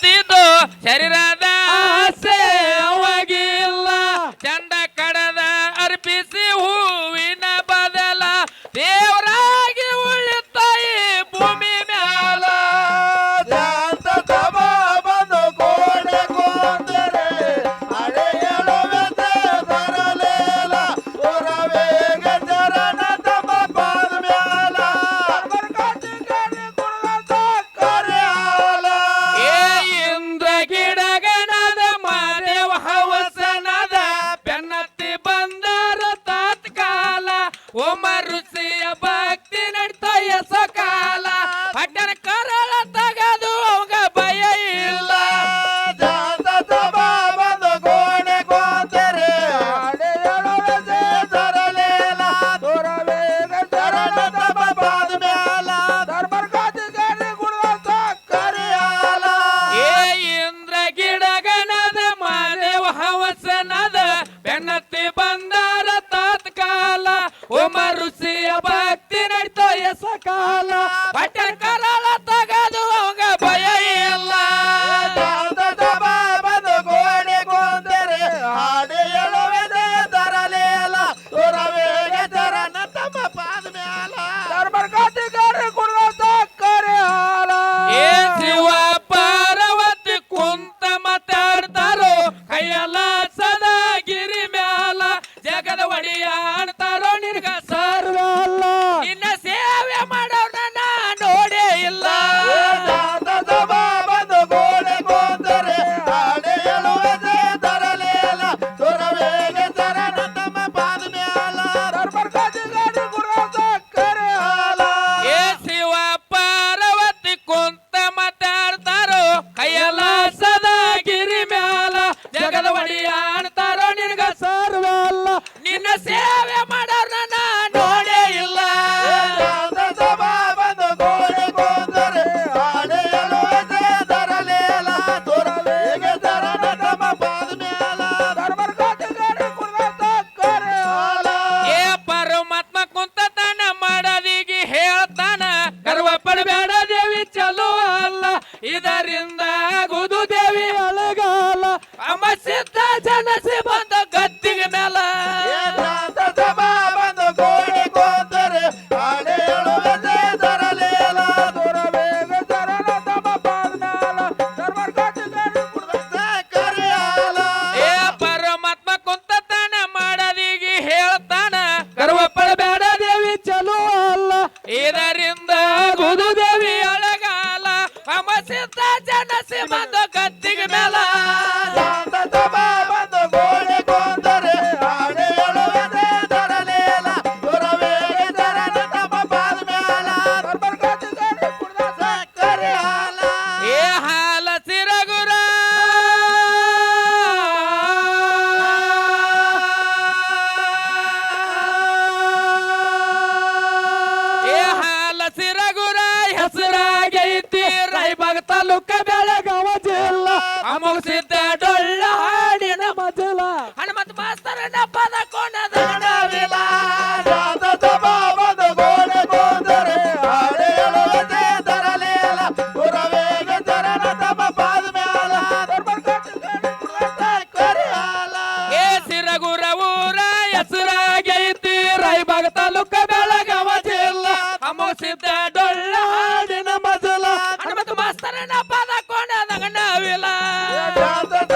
partido. ಹೆಣ್ಣತ್ತಿ ಬಂದಾರ ತಾತ್ಕಾಲ ಓಮ ಋಷಿಯ ಭಕ್ತಿ ನಡೀತೋ ಎಸಕಾಲ. ಪಟ್ಟಣ ಸೇವೆ ಮಾಡೋರ್ನ ನಾನು ನೋಡೇ ಇಲ್ಲ. ಏ ಪರಮಾತ್ಮ ಕುಂತತಾನ ಮಾಡೋದಿಗೆ ಹೇಳ್ತಾನ ದೇವಿ ಚಲೋ ಅಲ್ಲ. ಇದರಿಂದ ಗುದು ದೇವಿ ಅಳಗಾಲ. ಅಮ ಸಿದ್ಧ ಜನಸಿ ಬಂದ llamando ತಾಲೂಕ ಬೆಳಗಾವ ಜಿಲ್ಲಾ. ಅಮೋಸಿದ್ದ ಡೊಳ್ಳ ಹಾಡಿನ ಮಜಲ. ಹನುಮಂತ ಮಾಸ್ತರನ ಪದ ಕೋಣದ ನಡವಿಲ್ಲ ಏ ಸಿರಗುರ ಊರ ಹೆಸರಾಗೈತಿ ರಾಯಬಾಗ ತಾಲೂಕ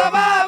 trabajo.